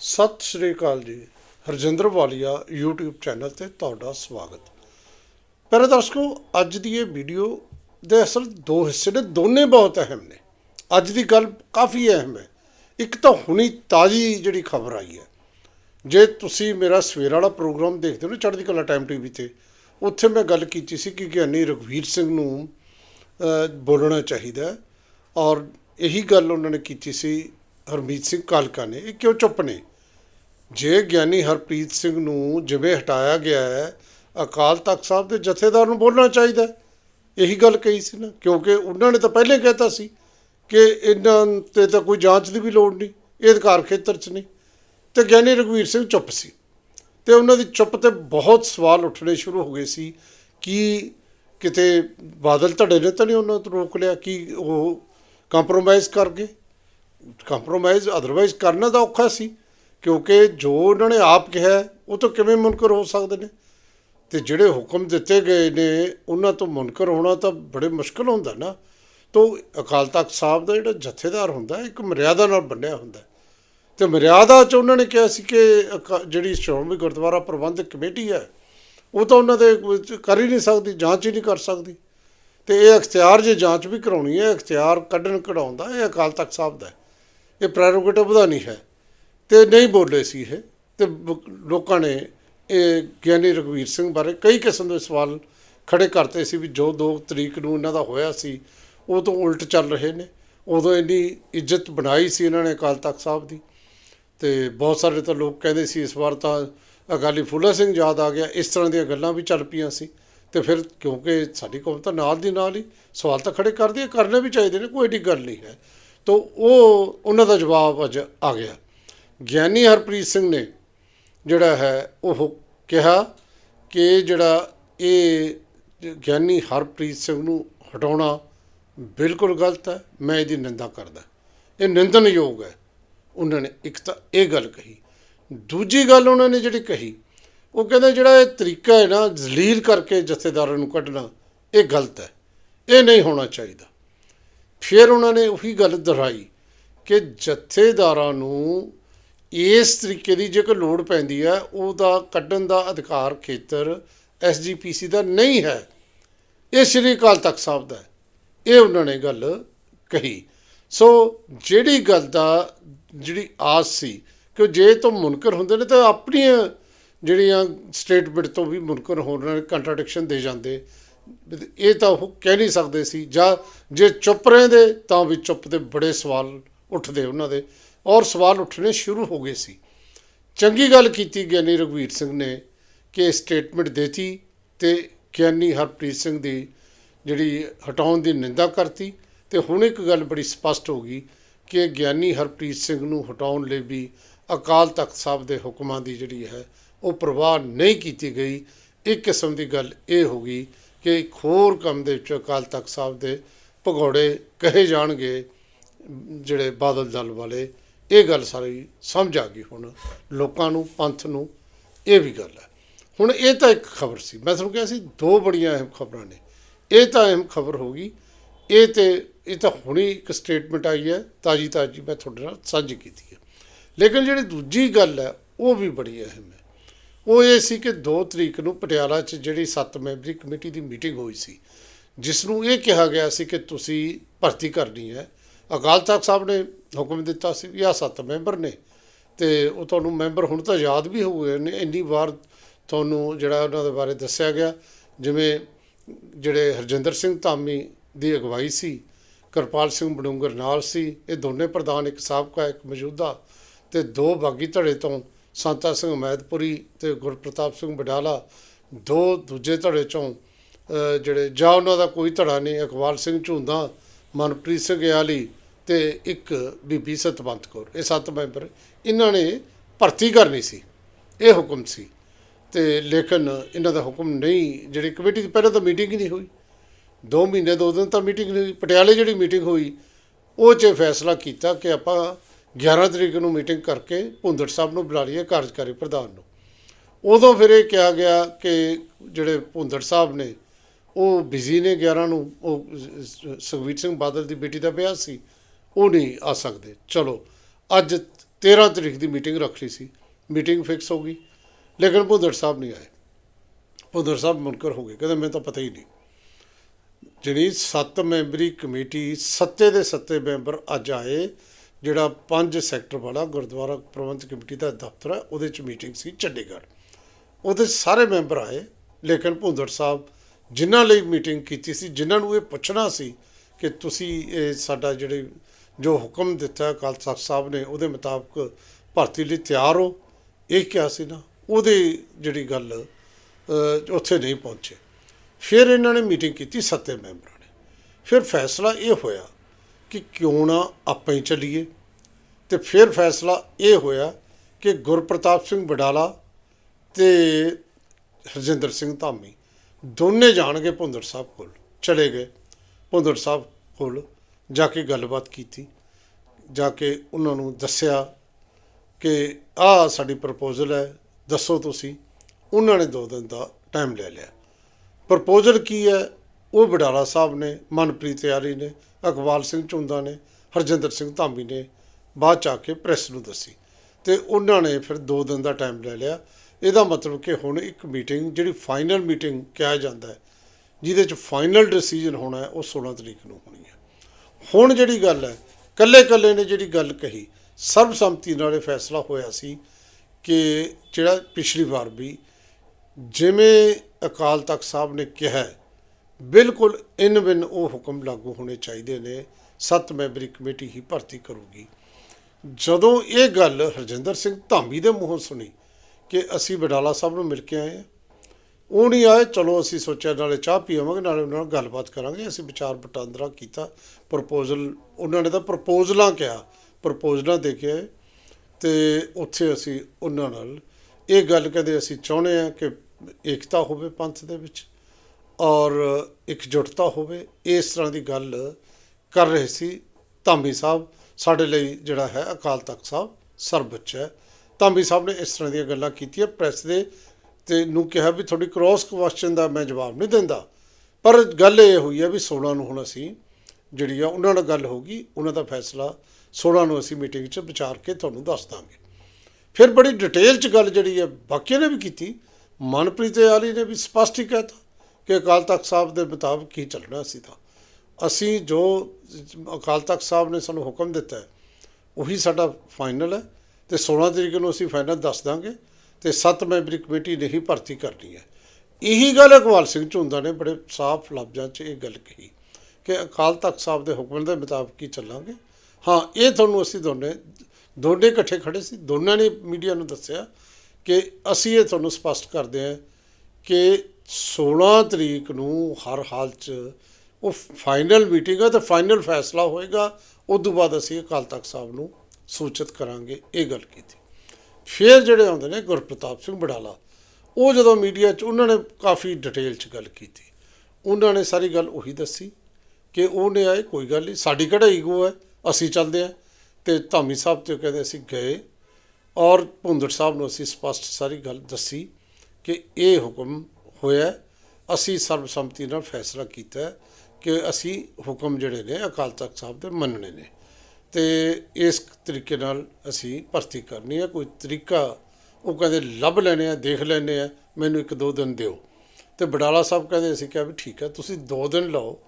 ਸਤਿ ਸ਼੍ਰੀ ਅਕਾਲ ਜੀ। ਹਰਜਿੰਦਰ ਵਾਲੀਆ YouTube channel ਤੇ ਤੁਹਾਡਾ ਸਵਾਗਤ। ਪਿਆਰੇ ਦਰਸ਼ਕੋ, ਅੱਜ ਦੀ ਇਹ ਵੀਡੀਓ ਦੇ ਅਸਲ ਦੋ ਹਿੱਸੇ ਨੇ, ਦੋਨੇ ਬਹੁਤ ਅਹਿਮ ਨੇ। ਅੱਜ ਦੀ ਗੱਲ ਕਾਫੀ ਅਹਿਮ ਹੈ। ਇੱਕ ਤਾਂ ਹੁਣੀ ਤਾਜ਼ੀ ਜਿਹੜੀ ਖਬਰ ਆਈ ਹੈ। ਜੇ ਤੁਸੀਂ ਮੇਰਾ ਸਵੇਰ ਵਾਲਾ ਪ੍ਰੋਗਰਾਮ ਦੇਖਦੇ ਹੋ ਨਾ, ਚੜ੍ਹਦੀ ਕਲਾ ਟਾਈਮ ਟੀਵੀ ਤੇ, ਉੱਥੇ ਮੈਂ ਗੱਲ ਕੀਤੀ ਸੀ ਕਿ ਗਿਆਨੀ ਰਘਵੀਰ ਸਿੰਘ ਨੂੰ ਬੋਲਣਾ ਚਾਹੀਦਾ ਔਰ ਇਹੀ ਗੱਲ ਉਹਨਾਂ ਨੇ ਕੀਤੀ ਸੀ ਹਰਮੀਤ ਸਿੰਘ ਕਾਲਕਾ ਨੇ, ਇਹ ਕਿਉਂ ਚੁੱਪ ਨੇ? ਜੇ ਗਿਆਨੀ ਹਰਪ੍ਰੀਤ ਸਿੰਘ ਨੂੰ ਜਿਵੇਂ ਹਟਾਇਆ ਗਿਆ ਹੈ, ਅਕਾਲ ਤਖਤ ਸਾਹਿਬ ਦੇ ਜਥੇਦਾਰ ਨੂੰ ਬੋਲਣਾ ਚਾਹੀਦਾ ਇਹੀ ਗੱਲ ਕਹੀ ਸੀ ਨਾ, ਕਿਉਂਕਿ ਉਹਨਾਂ ਨੇ ਤਾਂ ਪਹਿਲੇ ਕਹਿਤਾ ਸੀ ਕਿ ਇਹਨਾਂ ਤੇ ਤਾਂ ਕੋਈ ਜਾਂਚ ਦੀ ਵੀ ਲੋੜ ਨਹੀਂ, ਇਹ ਅਧਿਕਾਰ ਖੇਤਰ 'ਚ ਨਹੀਂ ਤੇ ਗਿਆਨੀ ਰਘਵੀਰ ਸਿੰਘ ਚੁੱਪ ਸੀ। ਤੇ ਉਹਨਾਂ ਦੀ ਚੁੱਪ ਤੇ ਬਹੁਤ ਸਵਾਲ ਉੱਠਣੇ ਸ਼ੁਰੂ ਹੋ ਗਏ ਸੀ ਕਿ ਕਿਤੇ ਬਾਦਲ ਧੜੇ ਨੇ ਤਾਂ ਨਹੀਂ ਉਹਨਾਂ ਤੋਂ ਰੋਕ ਲਿਆ, ਕਿ ਉਹ ਕੰਪਰੋਮਾਈਜ਼ ਕਰ ਗਏ? ਕੰਪਰੋਮਾਈਜ਼ ਅਦਰਵਾਈਜ਼ ਕਰਨਾ ਤਾਂ ਔਖਾ ਸੀ, ਕਿਉਂਕਿ ਜੋ ਉਹਨਾਂ ਨੇ ਆਪ ਕਿਹਾ, ਉਹ ਤੋਂ ਕਿਵੇਂ ਮੁਨਕਰ ਹੋ ਸਕਦੇ ਨੇ? ਤੇ ਜਿਹੜੇ ਹੁਕਮ ਦਿੱਤੇ ਗਏ ਨੇ, ਉਹਨਾਂ ਤੋਂ ਮੁਨਕਰ ਹੋਣਾ ਤਾਂ ਬੜੇ ਮੁਸ਼ਕਲ ਹੁੰਦਾ ਨਾ। ਤੋ ਅਕਾਲ ਤਖਤ ਸਾਹਿਬ ਦਾ ਜਿਹੜਾ ਜਥੇਦਾਰ ਹੁੰਦਾ, ਇੱਕ ਮਰਿਆਦਾ ਨਾਲ ਬੰਨਿਆ ਹੁੰਦਾ। ਤੇ ਮਰਿਆਦਾ ਚ ਉਹਨਾਂ ਨੇ ਕਿਹਾ ਸੀ ਕਿ ਅਕਾ- ਜਿਹੜੀ ਸ਼੍ਰੋਮਣੀ ਗੁਰਦੁਆਰਾ ਪ੍ਰਬੰਧਕ ਕਮੇਟੀ ਹੈ, ਉਹ ਤਾਂ ਉਹਨਾਂ ਦੇ ਕਰ ਹੀ ਨਹੀਂ ਸਕਦੀ, ਜਾਂਚ ਹੀ ਨਹੀਂ ਕਰ ਸਕਦੀ। ਤੇ ਇਹ ਅਖਤਿਆਰ ਜੇ ਜਾਂਚ ਵੀ ਕਰਾਉਣੀ ਹੈ, ਅਖਤਿਆਰ ਕੱਢਣ ਕਢਾਉਂਦਾ ਇਹ ਅਕਾਲ ਤਖਤ ਸਾਹਿਬ ਦਾ ਇਹ ਪ੍ਰੈਰੋਗੇਟਿਵ ਦਾ ਨਹੀਂ ਹੈ। ਤੇ ਨਹੀਂ ਬੋਲੇ ਸੀ ਇਹ। ਤੇ ਲੋਕਾਂ ਨੇ ਇਹ ਗਿਆਨੀ ਰਘਵੀਰ ਸਿੰਘ ਬਾਰੇ ਕਈ ਕਿਸਮ ਦੇ ਸਵਾਲ ਖੜੇ ਕਰਤੇ ਸੀ ਵੀ ਜੋ 2 ਤਰੀਕ ਨੂੰ ਇਹਨਾਂ ਦਾ ਹੋਇਆ ਸੀ, ਉਹ ਤੋਂ ਉਲਟ ਚੱਲ ਰਹੇ ਨੇ। ਉਦੋਂ ਇੰਨੀ ਇੱਜ਼ਤ ਬਣਾਈ ਸੀ ਇਹਨਾਂ ਨੇ ਅਕਾਲ ਤਖਤ ਸਾਹਿਬ ਦੀ। ਤੇ ਬਹੁਤ ਸਾਰੇ ਤਾਂ ਲੋਕ ਕਹਿੰਦੇ ਸੀ, ਇਸ ਵਾਰ ਤਾਂ ਅਕਾਲੀ ਫੂਲਾ ਸਿੰਘ ਯਾਦ ਆ ਗਿਆ, ਇਸ ਤਰ੍ਹਾਂ ਦੀਆਂ ਗੱਲਾਂ ਵੀ ਚੱਲ ਪਈਆਂ ਸੀ। ਤੇ ਫਿਰ ਕਿਉਂਕਿ ਸਾਡੀ ਕੌਮ ਤਾਂ ਨਾਲ ਦੀ ਨਾਲ ਹੀ ਸਵਾਲ ਤਾਂ ਖੜੇ ਕਰਦੀ ਹੈ, ਕਰਨੇ ਵੀ ਚਾਹੀਦੇ ਨੇ, ਕੋਈ ਏਡੀ ਗੱਲ ਨਹੀਂ ਹੈ। ਤਾਂ ਉਹ ਉਹਨਾਂ ਦਾ ਜਵਾਬ ਅੱਜ ਆ ਗਿਆ। ਗਿਆਨੀ ਹਰਪ੍ਰੀਤ ਸਿੰਘ ਨੇ ਜਿਹੜਾ ਹੈ ਉਹ ਕਿਹਾ ਕਿ ਜਿਹੜਾ ਇਹ ਗਿਆਨੀ ਹਰਪ੍ਰੀਤ ਸਿੰਘ ਨੂੰ ਹਟਾਉਣਾ ਬਿਲਕੁਲ ਗਲਤ ਹੈ, ਮੈਂ ਇਹਦੀ ਨਿੰਦਾ ਕਰਦਾ। ਇਹ ਨਿੰਦਣਯੋਗ ਹੈ। ਉਹਨਾਂ ਨੇ ਇੱਕ ਤਾਂ ਇਹ ਗੱਲ ਕਹੀ। ਦੂਜੀ ਗੱਲ ਉਹਨਾਂ ਨੇ ਜਿਹੜੀ ਕਹੀ, ਉਹ ਕਹਿੰਦੇ ਜਿਹੜਾ ਇਹ ਤਰੀਕਾ ਹੈ ਨਾ ਜ਼ਲੀਲ ਕਰਕੇ ਜਥੇਦਾਰਾਂ ਨੂੰ ਕੱਢਣਾ, ਇਹ ਗਲਤ ਹੈ। ਇਹ ਨਹੀਂ ਹੋਣਾ ਚਾਹੀਦਾ। ਫਿਰ ਉਹਨਾਂ ਨੇ ਉਹੀ ਗੱਲ ਦੁਹਰਾਈ ਕਿ ਜਥੇਦਾਰਾਂ ਨੂੰ ਇਸ ਤਰੀਕੇ ਦੀ ਜੇਕਰ ਲੋੜ ਪੈਂਦੀ ਹੈ, ਉਹਦਾ ਕੱਢਣ ਦਾ ਅਧਿਕਾਰ ਖੇਤਰ ਐਸਜੀਪੀਸੀ ਦਾ ਨਹੀਂ ਹੈ। ਇਹ ਸ੍ਰੀ ਅਕਾਲ ਤਖਤ ਸਾਹਿਬ ਦਾ ਇਹ ਉਹਨਾਂ ਨੇ ਗੱਲ ਕਹੀ। ਸੋ ਜਿਹੜੀ ਗੱਲ ਦਾ ਜਿਹੜੀ ਆਸ ਸੀ ਕਿ ਜੇ ਤੋਂ ਮੁਨਕਰ ਹੁੰਦੇ ਨੇ ਤਾਂ ਆਪਣੀਆਂ ਜਿਹੜੀਆਂ ਸਟੇਟਮੈਂਟ ਤੋਂ ਵੀ ਮੁਨਕਰ ਹੋਣ ਨਾਲ ਕੰਟਰਡਿਕਸ਼ਨ ਦੇ ਜਾਂਦੇ। ਇਹ ਤਾਂ ਉਹ ਕਹਿ ਨਹੀਂ ਸਕਦੇ ਸੀ। ਜਾਂ ਜੇ ਚੁੱਪ ਰਹਿੰਦੇ, ਤਾਂ ਵੀ ਚੁੱਪ ਤੇ ਬੜੇ ਸਵਾਲ ਉੱਠਦੇ ਉਹਨਾਂ ਦੇ। ਔਰ ਸਵਾਲ ਉੱਠਣੇ ਸ਼ੁਰੂ ਹੋ ਗਏ ਸੀ। ਚੰਗੀ ਗੱਲ ਕੀਤੀ ਗਿਆਨੀ ਰਘਵੀਰ ਸਿੰਘ ਨੇ ਕਿ ਸਟੇਟਮੈਂਟ ਦੇਤੀ ਤੇ ਗਿਆਨੀ ਹਰਪ੍ਰੀਤ ਸਿੰਘ ਦੀ ਜਿਹੜੀ ਹਟਾਉਣ ਦੀ ਨਿੰਦਾ ਕਰਤੀ। ਤੇ ਹੁਣ ਇੱਕ ਗੱਲ ਬੜੀ ਸਪਸ਼ਟ ਹੋ ਗਈ ਕਿ ਗਿਆਨੀ ਹਰਪ੍ਰੀਤ ਸਿੰਘ ਨੂੰ ਹਟਾਉਣ ਲਈ ਵੀ ਅਕਾਲ ਤਖਤ ਸਾਹਿਬ ਦੇ ਹੁਕਮਾਂ ਦੀ ਜਿਹੜੀ ਹੈ, ਉਹ ਪ੍ਰਵਾਹ ਨਹੀਂ ਕੀਤੀ ਗਈ। ਇੱਕ ਕਿਸਮ ਦੀ ਗੱਲ ਇਹ ਹੋ ਗਈ ਕਿ ਇੱਕ ਹੋਰ ਕੰਮ ਦੇ ਵਿੱਚ ਅਕਾਲ ਤਖਤ ਸਾਹਿਬ ਦੇ ਭਗੌੜੇ ਕਹੇ ਜਾਣਗੇ, ਜਿਹੜੇ ਬਾਦਲ ਦਲ ਵਾਲੇ, ਇਹ ਗੱਲ ਸਾਰੀ ਸਮਝ ਆ ਗਈ ਹੁਣ ਲੋਕਾਂ ਨੂੰ, ਪੰਥ ਨੂੰ, ਇਹ ਵੀ ਗੱਲ ਹੈ। ਹੁਣ ਇਹ ਤਾਂ ਇੱਕ ਖਬਰ ਸੀ। ਮੈਂ ਤੁਹਾਨੂੰ ਕਿਹਾ ਸੀ, ਦੋ ਬੜੀਆਂ ਅਹਿਮ ਖਬਰਾਂ ਨੇ। ਇਹ ਤਾਂ ਅਹਿਮ ਖਬਰ ਹੋ ਗਈ। ਇਹ ਤੇ, ਇਹ ਤਾਂ ਹੁਣੀ ਇੱਕ ਸਟੇਟਮੈਂਟ ਆਈ ਹੈ ਤਾਜੀ ਤਾਜੀ ਮੈਂ ਤੁਹਾਡੇ ਨਾਲ ਸਾਂਝੀ ਕੀਤੀ ਹੈ। ਲੇਕਿਨ ਜਿਹੜੀ ਦੂਜੀ ਗੱਲ ਹੈ, ਉਹ ਵੀ ਬੜੀ ਅਹਿਮ ਹੈ। ਉਹ ਇਹ ਸੀ ਕਿ 2 ਤਰੀਕ ਨੂੰ ਪਟਿਆਲਾ 'ਚ ਜਿਹੜੀ 7 ਮੈਂਬਰੀ ਕਮੇਟੀ ਦੀ ਮੀਟਿੰਗ ਹੋਈ ਸੀ ਜਿਸ ਨੂੰ ਇਹ ਕਿਹਾ ਗਿਆ ਸੀ ਕਿ ਤੁਸੀਂ ਭਰਤੀ ਕਰਨੀ ਹੈ। ਅਕਾਲ ਤਖਤ ਸਾਹਿਬ ਨੇ ਹੁਕਮ ਦਿੱਤਾ ਸੀ ਵੀ ਆਹ 7 ਮੈਂਬਰ ਨੇ ਤੇ ਉਹ ਤੁਹਾਨੂੰ ਮੈਂਬਰ ਹੁਣ ਤਾਂ ਯਾਦ ਵੀ ਹੋ ਗਏ ਨੇ, ਇੰਨੀ ਵਾਰ ਤੁਹਾਨੂੰ ਜਿਹੜਾ ਉਹਨਾਂ ਦੇ ਬਾਰੇ ਦੱਸਿਆ ਗਿਆ, ਜਿਵੇਂ ਜਿਹੜੇ ਹਰਜਿੰਦਰ ਸਿੰਘ ਧਾਮੀ ਦੀ ਅਗਵਾਈ ਸੀ, ਕਿਰਪਾਲ ਸਿੰਘ ਬਡੂੰਗਰ ਨਾਲ ਸੀ, ਇਹ ਦੋਨੇ ਪ੍ਰਧਾਨ ਇੱਕ ਸਾਬਕਾ, ਇੱਕ ਮੌਜੂਦਾ ਤੇ ਦੋ ਬਾਗੀ ਧੜੇ ਤੋਂ ਸੰਤਾ ਸਿੰਘ ਮਹਿਦਪੁਰੀ ਤੇ ਗੁਰਪ੍ਰਤਾਪ ਸਿੰਘ ਬਡਾਲਾ ਦੋ ਦੂਜੇ ਧੜੇ ਚੋਂ ਜਿਹੜੇ ਜਾਂ ਉਹਨਾਂ ਦਾ ਕੋਈ ਧੜਾ ਨਹੀਂ, ਇਕਬਾਲ ਸਿੰਘ ਝੁੰਦਾ, ਮਨਪ੍ਰੀਤ ਸਿੰਘ ਗਿਆਲੀ ਤੇ ਇੱਕ ਬੀਬੀ ਸਤਵੰਤ ਕੌਰ, ਇਹ ਸੱਤ ਮੈਂਬਰ। ਇਹਨਾਂ ਨੇ ਭਰਤੀ ਕਰਨੀ ਸੀ, ਇਹ ਹੁਕਮ ਸੀ। ਤੇ ਲੇਕਿਨ ਇਹਨਾਂ ਦਾ ਹੁਕਮ ਨਹੀਂ, ਜਿਹੜੀ ਕਮੇਟੀ ਦੀ ਪਹਿਲਾਂ ਤਾਂ ਮੀਟਿੰਗ ਹੀ ਨਹੀਂ ਹੋਈ। ਦੋ ਮਹੀਨੇ, ਦੋ ਦਿਨ ਤਾਂ ਮੀਟਿੰਗ ਨਹੀਂ ਹੋਈ, ਪਟਿਆਲੇ ਜਿਹੜੀ ਮੀਟਿੰਗ ਹੋਈ, ਉਹ 'ਚ ਫੈਸਲਾ ਕੀਤਾ ਕਿ ਆਪਾਂ 11 ਤਰੀਕ ਨੂੰ ਮੀਟਿੰਗ ਕਰਕੇ ਭੁੰਦੜ ਸਾਹਿਬ ਨੂੰ ਬੁਲਾ ਲਈਏ ਕਾਰਜਕਾਰੀ ਪ੍ਰਧਾਨ ਨੂੰ। ਉਦੋਂ ਫਿਰ ਇਹ ਕਿਹਾ ਗਿਆ ਕਿ ਜਿਹੜੇ ਭੁੰਦੜ ਸਾਹਿਬ ਨੇ, ਉਹ ਬਿਜ਼ੀ ਨੇ 11 ਨੂੰ, ਉਹ ਸ- ਸੁਖਬੀਰ ਸਿੰਘ ਬਾਦਲ ਦੀ ਬੇਟੀ ਦਾ ਵਿਆਹ ਸੀ, ਉਹ ਨਹੀਂ ਆ ਸਕਦੇ। ਚਲੋ, ਅੱਜ 13 ਤਰੀਕ ਦੀ ਮੀਟਿੰਗ ਰੱਖ ਲਈ ਸੀ, ਮੀਟਿੰਗ ਫਿਕਸ ਹੋ ਗਈ, ਲੇਕਿਨ ਭੁੰਦੜ ਸਾਹਿਬ ਨਹੀਂ ਆਏ। ਭੁੰਦੜ ਸਾਹਿਬ ਮੁਨਕਰ ਹੋ ਗਏ, ਕਹਿੰਦੇ ਮੈਨੂੰ ਤਾਂ ਪਤਾ ਹੀ ਨਹੀਂ। ਜਿਹੜੀ ਸੱਤ ਮੈਂਬਰੀ ਕਮੇਟੀ, ਸੱਤੇ ਦੇ ਸੱਤੇ ਮੈਂਬਰ ਅੱਜ ਆਏ ਜਿਹੜਾ ਪੰਜ ਸੈਕਟਰ ਵਾਲਾ ਗੁਰਦੁਆਰਾ ਪ੍ਰਬੰਧ ਕਮੇਟੀ ਦਾ ਦਫ਼ਤਰ ਹੈ, ਉਹਦੇ ਚ ਮੀਟਿੰਗ ਸੀ ਚੰਡੀਗੜ੍ਹ। ਉਹਦੇ ਸਾਰੇ ਮੈਂਬਰ ਆਏ, ਲੇਕਿਨ ਭੁੰਦੜ ਸਾਹਿਬ ਜਿਨ੍ਹਾਂ ਲਈ ਮੀਟਿੰਗ ਕੀਤੀ ਸੀ, ਜਿਨ੍ਹਾਂ ਨੂੰ ਇਹ ਪੁੱਛਣਾ ਸੀ ਕਿ ਤੁਸੀਂ ਇਹ ਸਾਡਾ ਜਿਹੜੇ ਜੋ ਹੁਕਮ ਦਿੱਤਾ ਅਕਾਲ ਤਖਤ ਸਾਹਿਬ ਨੇ, ਉਹਦੇ ਮੁਤਾਬਕ ਭਰਤੀ ਲਈ ਤਿਆਰ ਹੋ। ਇਹ ਕਿਹਾ ਸੀ ਨਾ, ਉਹਦੇ ਜਿਹੜੀ ਗੱਲ ਉੱਥੇ ਨਹੀਂ ਪਹੁੰਚੇ। ਫਿਰ ਇਹਨਾਂ ਨੇ ਮੀਟਿੰਗ ਕੀਤੀ ਸੱਤੇ ਮੈਂਬਰਾਂ ਨੇ। ਫਿਰ ਫੈਸਲਾ ਇਹ ਹੋਇਆ ਕਿ ਕਿਉਂ ਨਾ ਆਪਾਂ ਹੀ ਚੱਲੀਏ? ਤੇ ਫਿਰ ਫੈਸਲਾ ਇਹ ਹੋਇਆ ਕਿ ਗੁਰਪ੍ਰਤਾਪ ਸਿੰਘ ਬਡਾਲਾ ਤੇ ਹਰਜਿੰਦਰ ਸਿੰਘ ਧਾਮੀ ਦੋਨੇ ਜਾਣਗੇ ਭੁੰਦੜ ਸਾਹਿਬ ਕੋਲ, ਚਲੇ ਗਏ ਭੁੰਦੜ ਸਾਹਿਬ ਕੋਲ ਜਾ ਕੇ ਗੱਲਬਾਤ ਕੀਤੀ, ਜਾ ਕੇ ਉਹਨਾਂ ਨੂੰ ਦੱਸਿਆ ਕਿ ਆਹ ਸਾਡੀ ਪ੍ਰਪੋਜ਼ਲ ਹੈ, ਦੱਸੋ ਤੁਸੀਂ। ਉਹਨਾਂ ਨੇ ਦੋ ਦਿਨ ਦਾ ਟਾਈਮ ਲੈ ਲਿਆ। ਪ੍ਰਪੋਜ਼ਲ ਕੀ ਹੈ? ਉਹ ਬਡਾਲਾ ਸਾਹਿਬ ਨੇ, ਮਨਪ੍ਰੀਤ ਯਾਰੀ ਨੇ ਅਕਵਾਲ ਸਿੰਘ ਚੁੰਦਾ ਨੇ, ਹਰਜਿੰਦਰ ਸਿੰਘ ਧਾਮੀ ਨੇ ਬਾਅਦ ਚ ਆ ਕੇ ਪ੍ਰੈਸ ਨੂੰ ਦੱਸੀ ਤੇ ਉਹਨਾਂ ਨੇ ਫਿਰ 2 ਦਿਨ ਦਾ ਟਾਈਮ ਲੈ ਲਿਆ। ਇਹਦਾ ਮਤਲਬ ਕਿ ਹੁਣ ਇੱਕ ਮੀਟਿੰਗ ਜਿਹੜੀ ਫਾਈਨਲ ਮੀਟਿੰਗ ਕਿਹਾ ਜਾਂਦਾ ਹੈ, ਜਿਹਦੇ ਚ ਫਾਈਨਲ ਡਿਸੀਜਨ ਹੋਣਾ ਹੈ, ਉਹ 16 ਤਰੀਕ ਨੂੰ ਹੋਣੀ ਹੈ। ਹੁਣ ਜਿਹੜੀ ਗੱਲ ਹੈ ਕੱਲੇ ਕੱਲੇ ਨੇ ਜਿਹੜੀ ਗੱਲ ਕਹੀ, ਸਰਬਸੰਮਤੀ ਨਾਲ ਇਹ ਫੈਸਲਾ ਹੋਇਆ ਸੀ ਕਿ ਜਿਹੜਾ ਪਿਛਲੀ ਵਾਰ ਵੀ ਜਿਵੇਂ ਅਕਾਲ ਤਖਤ ਸਾਹਿਬ ਨੇ ਕਿਹਾ ਬਿਲਕੁਲ ਇਨ ਬਿਨ ਉਹ ਹੁਕਮ ਲਾਗੂ ਹੋਣੇ ਚਾਹੀਦੇ ਨੇ। ਸੱਤ ਮੈਂਬਰੀ ਕਮੇਟੀ ਹੀ ਭਰਤੀ ਕਰੂਗੀ। ਜਦੋਂ ਇਹ ਗੱਲ ਹਰਜਿੰਦਰ ਸਿੰਘ ਧਾਮੀ ਦੇ ਮੂੰਹੋਂ ਸੁਣੀ ਕਿ ਅਸੀਂ ਵਡਾਲਾ ਸਾਹਿਬ ਨੂੰ ਮਿਲ ਕੇ ਆਏ ਹਾਂ, ਉਹ ਨਹੀਂ ਆਏ, ਚਲੋ ਅਸੀਂ ਸੋਚਿਆ ਨਾਲੇ ਚਾਹ ਪੀਵਾਂਗੇ, ਨਾਲੇ ਉਹਨਾਂ ਨਾਲ ਗੱਲਬਾਤ ਕਰਾਂਗੇ। ਅਸੀਂ ਵਿਚਾਰ ਵਟਾਂਦਰਾ ਕੀਤਾ। ਪ੍ਰਪੋਜ਼ਲ, ਉਹਨਾਂ ਨੇ ਤਾਂ ਪ੍ਰਪੋਜ਼ਲਾਂ ਕਿਹਾ, ਪ੍ਰਪੋਜ਼ਲਾਂ ਦੇ ਕੇ ਆਏ। ਤੇ ਉੱਥੇ ਅਸੀਂ ਉਹਨਾਂ ਨਾਲ ਇਹ ਗੱਲ ਕਹਿੰਦੇ ਅਸੀਂ ਚਾਹੁੰਦੇ ਹਾਂ ਕਿ ਏਕਤਾ ਹੋਵੇ ਪੰਥ ਦੇ ਵਿੱਚ। ਔਰ ਇਕਜੁੱਟਤਾ ਹੋਵੇ, ਇਸ ਤਰ੍ਹਾਂ ਦੀ ਗੱਲ ਕਰ ਰਹੇ ਸੀ ਧਾਮੀ ਸਾਹਿਬ। ਸਾਡੇ ਲਈ ਜਿਹੜਾ ਹੈ ਅਕਾਲ ਤਖਤ ਸਾਹਿਬ ਸਰਵਉੱਚ ਹੈ। ਧਾਮੀ ਸਾਹਿਬ ਨੇ ਇਸ ਤਰ੍ਹਾਂ ਦੀਆਂ ਗੱਲਾਂ ਕੀਤੀਆਂ ਪ੍ਰੈਸ ਦੇ ਤੇ ਨੂੰ ਕਿਹਾ ਵੀ ਤੁਹਾਡੀ ਕ੍ਰੋਸ ਕੁਐਸਚਨ ਦਾ ਮੈਂ ਜਵਾਬ ਨਹੀਂ ਦਿੰਦਾ। ਪਰ ਗੱਲ ਇਹ ਹੋਈ ਹੈ ਵੀ 16 ਨੂੰ ਹੁਣ ਅਸੀਂ ਜਿਹੜੀ ਆ ਉਹਨਾਂ ਨਾਲ ਗੱਲ ਹੋਗੀ ਉਹਨਾਂ ਦਾ ਫੈਸਲਾ 16 ਨੂੰ ਅਸੀਂ ਮੀਟਿੰਗ 'ਚ ਵਿਚਾਰ ਕੇ ਤੁਹਾਨੂੰ ਦੱਸ ਦਾਂਗੇ। ਫਿਰ ਬੜੀ ਡਿਟੇਲ 'ਚ ਗੱਲ ਜਿਹੜੀ ਹੈ, ਬਾਕੀਆਂ ਨੇ ਵੀ ਕੀਤੀ। ਮਨਪ੍ਰੀਤ ਆਲੀ ਨੇ ਵੀ ਸਪਸ਼ਟ ਹੀ ਕਹਿਤਾ। ਕਿ ਅਕਾਲ ਤਖਤ ਸਾਹਿਬ ਦੇ ਮੁਤਾਬਕ ਹੀ ਚੱਲਣਾ ਸੀ ਤਾਂ ਅਸੀਂ ਜੋ ਅਕਾਲ ਤਖਤ ਸਾਹਿਬ ਨੇ ਸਾਨੂੰ ਹੁਕਮ ਦਿੱਤਾ ਉਹੀ ਸਾਡਾ ਫਾਈਨਲ ਹੈ ਤੇ 16 ਤਰੀਕ ਨੂੰ ਅਸੀਂ ਫਾਈਨਲ ਦੱਸ ਦਾਂਗੇ ਤੇ ਸੱਤ ਮੈਂਬਰੀ ਕਮੇਟੀ ਨੇ ਹੀ ਭਰਤੀ ਕਰਨੀ ਹੈ। ਇਹੀ ਗੱਲ ਇਕਬਾਲ ਸਿੰਘ ਝੁੰਦਾ ਨੇ ਬੜੇ ਸਾਫ਼ ਲਫ਼ਜ਼ਾਂ 'ਚ ਇਹ ਗੱਲ ਕਹੀ ਕਿ ਅਕਾਲ ਤਖਤ ਸਾਹਿਬ ਦੇ ਹੁਕਮ ਦੇ ਮੁਤਾਬਕ ਹੀ ਚੱਲਾਂਗੇ। ਹਾਂ, ਇਹ ਤੁਹਾਨੂੰ ਅਸੀਂ ਦੋਨੇ ਦੋਨੇ ਇਕੱਠੇ ਖੜੇ ਸੀ, ਦੋਨਾਂ ਨੇ ਮੀਡੀਆ ਨੂੰ ਦੱਸਿਆ ਕਿ ਅਸੀਂ ਇਹ ਤੁਹਾਨੂੰ ਸਪਸ਼ਟ ਕਰਦੇ ਹਾਂ ਕਿ 16 ਤਰੀਕ ਨੂੰ ਹਰ ਹਾਲ 'ਚ ਉਹ ਫਾਈਨਲ ਮੀਟਿੰਗ ਹੈ ਤੇ ਫਾਈਨਲ ਫੈਸਲਾ ਹੋਏਗਾ। ਉਸ ਤੋਂ ਬਾਅਦ ਅਸੀਂ ਅਕਾਲ ਤਖਤ ਸਾਹਿਬ ਨੂੰ ਸੂਚਿਤ ਕਰਾਂਗੇ ਇਹ ਗੱਲ ਕੀਤੀ। ਫਿਰ ਜਿਹੜੇ ਆਉਂਦੇ ਨੇ ਗੁਰਪ੍ਰਤਾਪ ਸਿੰਘ ਬੜਾਲਾ ਉਹ ਜਦੋਂ ਮੀਡੀਆ 'ਚ ਉਹਨਾਂ ਨੇ ਕਾਫੀ ਡਿਟੇਲ 'ਚ ਗੱਲ ਕੀਤੀ। ਉਹਨਾਂ ਨੇ ਸਾਰੀ ਗੱਲ ਉਹੀ ਦੱਸੀ ਕਿ ਉਹਨੇ ਆਏ, ਕੋਈ ਗੱਲ ਨਹੀਂ, ਸਾਡੀ ਕਿਹੜਾ ਈਗੋ ਹੈ? ਅਸੀਂ ਚੱਲਦੇ ਆ ਤੇ ਧਾਮੀ ਸਾਹਿਬ ਤੇ ਕਹਿੰਦੇ ਅਸੀਂ ਗਏ ਔਰ ਭੁੰਦੜ ਸਾਹਿਬ ਨੂੰ ਅਸੀਂ ਸਪਸ਼ਟ ਸਾਰੀ ਗੱਲ ਦੱਸੀ ਕਿ ਇਹ ਹੁਕਮ ਹੋਇਆ ਅਸੀਂ ਸਰਬਸੰਮਤੀ ਨਾਲ ਫੈਸਲਾ ਕੀਤਾ ਕਿ ਅਸੀਂ ਹੁਕਮ ਜਿਹੜੇ ਨੇ ਅਕਾਲ ਤਖਤ ਸਾਹਿਬ ਦੇ ਮੰਨਣੇ ਨੇ। ਤੇ ਇਸ ਤਰੀਕੇ ਨਾਲ ਅਸੀਂ ਭਰਤੀ ਕਰਨੀ ਹੈ। ਕੋਈ ਤਰੀਕਾ, ਉਹ ਕਹਿੰਦੇ ਲੱਭ ਲੈਣੇ ਆ, ਦੇਖ ਲੈਣੇ ਆ, ਮੈਨੂੰ ਇੱਕ ਦੋ ਦਿਨ ਦਿਓ। ਤੇ ਬਡਾਲਾ ਸਾਹਿਬ ਕਹਿੰਦੇ ਅਸੀਂ ਕਿਹਾ ਵੀ ਠੀਕ ਹੈ, ਤੁਸੀਂ ਦੋ ਦਿਨ ਲਓ।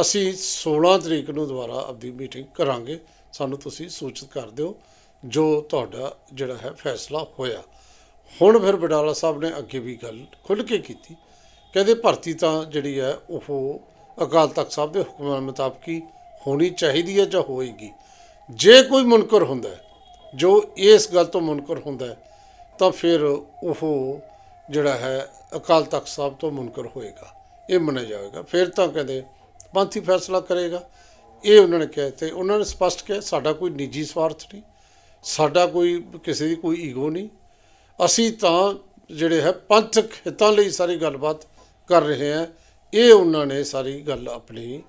ਅਸੀਂ 16 ਤਰੀਕ ਨੂੰ ਦੁਬਾਰਾ ਆਪਦੀ ਮੀਟਿੰਗ ਕਰਾਂਗੇ। ਸਾਨੂੰ ਤੁਸੀਂ ਸੂਚਿਤ ਕਰ ਦਿਓ ਜੋ ਤੁਹਾਡਾ ਜਿਹੜਾ ਹੈ ਫੈਸਲਾ ਹੋਇਆ। ਹੁਣ ਫਿਰ ਬਡਾਲਾ ਸਾਹਿਬ ਨੇ ਅੱਗੇ ਵੀ ਗੱਲ ਖੁੱਲ੍ਹ ਕੇ ਕੀਤੀ। ਕਹਿੰਦੇ ਭਰਤੀ ਤਾਂ ਜਿਹੜੀ ਹੈ, ਉਹ ਅਕਾਲ ਤਖਤ ਸਾਹਿਬ ਦੇ ਹੁਕਮਾਂ ਮੁਤਾਬਕ ਹੀ ਹੋਣੀ ਚਾਹੀਦੀ ਹੈ ਜਾਂ ਹੋਏਗੀ। ਜੇ ਕੋਈ ਮੁਨਕਰ ਹੁੰਦਾ ਜੋ ਇਸ ਗੱਲ ਤੋਂ ਮੁਨਕਰ ਹੁੰਦਾ ਤਾਂ ਫਿਰ ਉਹ ਜਿਹੜਾ ਹੈ, ਅਕਾਲ ਤਖਤ ਸਾਹਿਬ ਤੋਂ ਮੁਨਕਰ ਹੋਏਗਾ। ਇਹ ਮੰਨਿਆ ਜਾਵੇਗਾ। ਫਿਰ ਤਾਂ ਕਹਿੰਦੇ ਪੰਥੀ ਫੈਸਲਾ ਕਰੇਗਾ। ਇਹ ਉਹਨਾਂ ਨੇ ਕਿਹਾ ਤੇ ਉਹਨਾਂ ਨੇ ਸਪਸ਼ਟ ਕਿਹਾ, ਸਾਡਾ ਕੋਈ ਨਿੱਜੀ ਸਵਾਰਥ ਨਹੀਂ, ਸਾਡਾ ਕੋਈ, ਕਿਸੇ ਦੀ ਕੋਈ ਈਗੋ ਨਹੀਂ ਅਸੀਂ ਤਾਂ ਜਿਹੜੇ ਹੈ ਪੰਥਕ ਹਿੱਤਾਂ ਲਈ ਸਾਰੀ ਗੱਲਬਾਤ ਕਰ ਰਹੇ ਹਾਂ। ਇਹ ਉਹਨਾਂ ਨੇ ਸਾਰੀ ਗੱਲ ਆਪਣੀ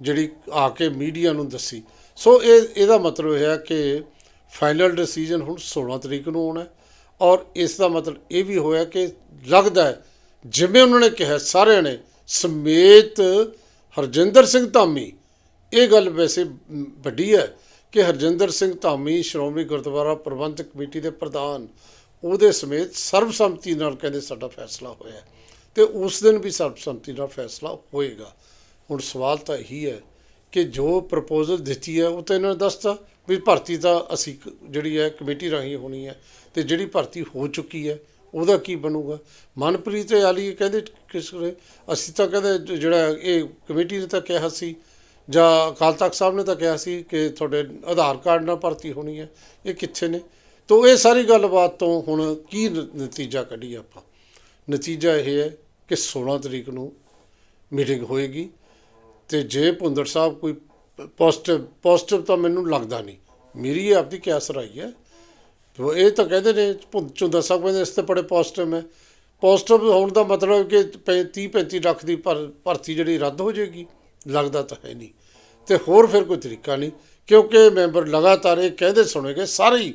ਜਿਹੜੀ ਆ ਕੇ ਮੀਡੀਆ ਨੂੰ ਦੱਸੀ। ਸੋ ਇਹ, ਇਹਦਾ ਮਤਲਬ ਇਹ ਹੈ ਕਿ ਫਾਈਨਲ ਡਿਸੀਜਨ ਹੁਣ 16 ਤਰੀਕ ਨੂੰ ਆਉਣਾ ਔਰ ਇਸ ਦਾ ਮਤਲਬ ਇਹ ਵੀ ਹੋਇਆ ਕਿ ਲੱਗਦਾ ਹੈ, ਜਿਵੇਂ ਉਹਨਾਂ ਨੇ ਕਿਹਾ, ਸਾਰਿਆਂ ਨੇ, ਸਮੇਤ ਹਰਜਿੰਦਰ ਸਿੰਘ ਧਾਮੀ। ਇਹ ਗੱਲ ਵੈਸੇ ਵੱਡੀ ਹੈ ਕਿ ਹਰਜਿੰਦਰ ਸਿੰਘ ਧਾਮੀ ਸ਼੍ਰੋਮਣੀ ਗੁਰਦੁਆਰਾ ਪ੍ਰਬੰਧਕ ਕਮੇਟੀ ਦੇ ਪ੍ਰਧਾਨ ਉਹਦੇ ਸਮੇਤ ਸਰਬਸੰਮਤੀ ਨਾਲ ਕਹਿੰਦੇ ਸਾਡਾ ਫੈਸਲਾ ਹੋਇਆ ਤੇ ਉਸ ਦਿਨ ਵੀ ਸਰਬਸੰਮਤੀ ਨਾਲ ਫੈਸਲਾ ਹੋਏਗਾ। ਹੁਣ ਸਵਾਲ ਤਾਂ ਇਹੀ ਹੈ ਕਿ ਜੋ ਪ੍ਰਪੋਜ਼ਲ ਦਿੱਤੀ ਹੈ, ਉਹ ਤਾਂ ਇਹਨਾਂ ਨੇ ਦੱਸਤਾ ਵੀ ਭਰਤੀ ਤਾਂ ਅਸੀਂ ਕ- ਜਿਹੜੀ ਹੈ ਕਮੇਟੀ ਰਾਹੀਂ ਹੋਣੀ ਹੈ ਤੇ ਜਿਹੜੀ ਭਰਤੀ ਹੋ ਚੁੱਕੀ ਹੈ, ਉਹਦਾ ਕੀ ਬਣੂਗਾ? ਮਨਪ੍ਰੀਤ ਆਲੀ ਕਹਿੰਦੇ ਕਿਸ ਨੇ ਅਸੀਂ ਤਾਂ ਕਹਿੰਦੇ ਜਿਹੜਾ ਇਹ ਕਮੇਟੀ ਨੇ ਤਾਂ ਕਿਹਾ ਸੀ ਜਾਂ ਅਕਾਲ ਤਖਤ ਸਾਹਿਬ ਨੇ ਤਾਂ ਕਿਹਾ ਸੀ ਕਿ ਤੁਹਾਡੇ ਆਧਾਰ ਕਾਰਡ ਨਾਲ ਭਰਤੀ ਹੋਣੀ ਹੈ। ਇਹ ਕਿੱਥੇ ਨੇ? ਤੋ ਇਹ ਸਾਰੀ ਗੱਲਬਾਤ ਤੋਂ ਹੁਣ ਕੀ ਨਤੀਜਾ ਕੱਢੀ ਆਪਾਂ? ਨਤੀਜਾ ਇਹ ਹੈ ਕਿ 16 ਤਰੀਕ ਨੂੰ ਮੀਟਿੰਗ ਹੋਏਗੀ ਤੇ ਜੇ ਭੁੰਦੜ ਸਾਹਿਬ ਕੋਈ ਪੋਜ਼ਿਟਿਵ ਪੋਜ਼ਿਟਿਵ ਤਾਂ ਮੈਨੂੰ ਲੱਗਦਾ ਨਹੀਂ। ਮੇਰੀ ਆਪਦੀ ਕਿਆਸ ਰਾਈ ਹੈ। ਤੋ ਇਹ ਤਾਂ ਕਹਿੰਦੇ ਨੇ ਭੁੰਦ ਚੁੰਦਾ ਸਾਹਿਬ ਕਹਿੰਦੇ ਇਸ ਤੇ ਬੜੇ ਪੋਜ਼ਿਟਿਵ ਹੈ। ਪੋਜ਼ਿਟਿਵ ਹੋਣ ਦਾ ਮਤਲਬ ਕਿ 30 35 ਲੱਖ ਦੀ ਭਰ- ਭਰਤੀ ਜਿਹੜੀ ਰੱਦ ਹੋ ਜਾਏਗੀ। ਲੱਗਦਾ ਤਾਂ ਹੈ ਨਹੀਂ। ਤੇ ਹੋਰ ਫਿਰ ਕੋਈ ਤਰੀਕਾ ਨਹੀਂ, ਕਿਉਂਕਿ ਮੈਂਬਰ ਲਗਾਤਾਰ ਇਹ ਕਹਿੰਦੇ ਸੁਣੇਗੇ, ਸਾਰੇ ਹੀ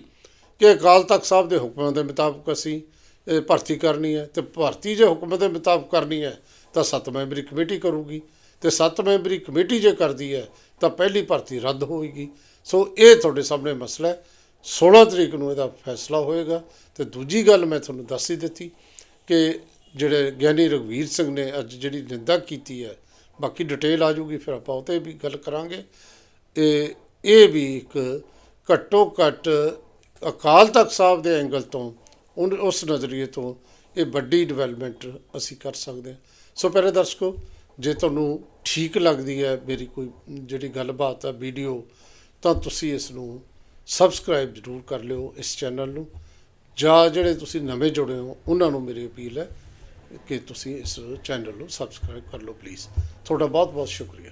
ਕਿ ਅਕਾਲ ਤਖਤ ਸਾਹਿਬ ਦੇ ਹੁਕਮਾਂ ਦੇ ਮੁਤਾਬਕ ਅਸੀਂ ਇਹ ਭਰਤੀ ਕਰਨੀ ਹੈ ਤੇ ਭਰਤੀ ਜੇ ਹੁਕਮ ਦੇ ਮੁਤਾਬਕ ਕਰਨੀ ਹੈ ਤਾਂ ਸੱਤ ਮੈਂਬਰੀ ਕਮੇਟੀ ਕਰੂਗੀ ਤੇ ਸੱਤ ਮੈਂਬਰੀ ਕਮੇਟੀ ਜੇ ਕਰਦੀ ਹੈ ਤਾਂ ਪਹਿਲੀ ਭਰਤੀ ਰੱਦ ਹੋਏਗੀ। ਸੋ ਇਹ ਤੁਹਾਡੇ ਸਾਹਮਣੇ ਮਸਲਾ ਹੈ। 16 ਤਰੀਕ ਨੂੰ ਇਹਦਾ ਫੈਸਲਾ ਹੋਏਗਾ ਤੇ ਦੂਜੀ ਗੱਲ ਮੈਂ ਤੁਹਾਨੂੰ ਦੱਸ ਹੀ ਦਿੱਤੀ ਕਿ ਜਿਹੜੇ ਗਿਆਨੀ ਰਘਵੀਰ ਸਿੰਘ ਨੇ ਅੱਜ ਜਿਹੜੀ ਨਿੰਦਾ ਕੀਤੀ ਹੈ, ਬਾਕੀ ਡਿਟੇਲ ਆ ਜੂਗੀ ਫਿਰ ਆਪਾਂ ਉਹ 'ਤੇ ਵੀ ਗੱਲ ਕਰਾਂਗੇ। ਇਹ ਇਹ ਵੀ ਇੱਕ ਘੱਟੋ ਘੱਟ ਅਕਾਲ ਤਖਤ ਸਾਹਿਬ ਦੇ ਐਂਗਲ ਤੋਂ, ਉਨ- ਉਸ ਨਜ਼ਰੀਏ ਤੋਂ ਇਹ ਵੱਡੀ ਡਿਵੈਲਪਮੈਂਟ ਅਸੀਂ ਕਰ ਸਕਦੇ ਹਾਂ। ਸੋ ਪਿਆਰੇ ਦਰਸ਼ਕੋ, ਜੇ ਤੁਹਾਨੂੰ ਠੀਕ ਲੱਗਦੀ ਹੈ ਮੇਰੀ ਕੋਈ, ਜਿਹੜੀ ਗੱਲਬਾਤ ਹੈ ਵੀਡੀਓ ਤਾਂ ਤੁਸੀਂ ਇਸ ਨੂੰ ਸਬਸਕ੍ਰਾਈਬ ਜ਼ਰੂਰ ਕਰ ਲਿਓ ਇਸ ਚੈਨਲ ਨੂੰ। ਜਾਂ ਜਿਹੜੇ ਤੁਸੀਂ ਨਵੇਂ ਜੁੜੇ ਹੋ, ਉਹਨਾਂ ਨੂੰ ਮੇਰੀ ਅਪੀਲ ਹੈ ਕਿ ਤੁਸੀਂ ਇਸ ਚੈਨਲ ਨੂੰ ਸਬਸਕ੍ਰਾਈਬ ਕਰ ਲਓ ਪਲੀਜ਼ ਤੁਹਾਡਾ ਬਹੁਤ ਬਹੁਤ ਸ਼ੁਕਰੀਆ।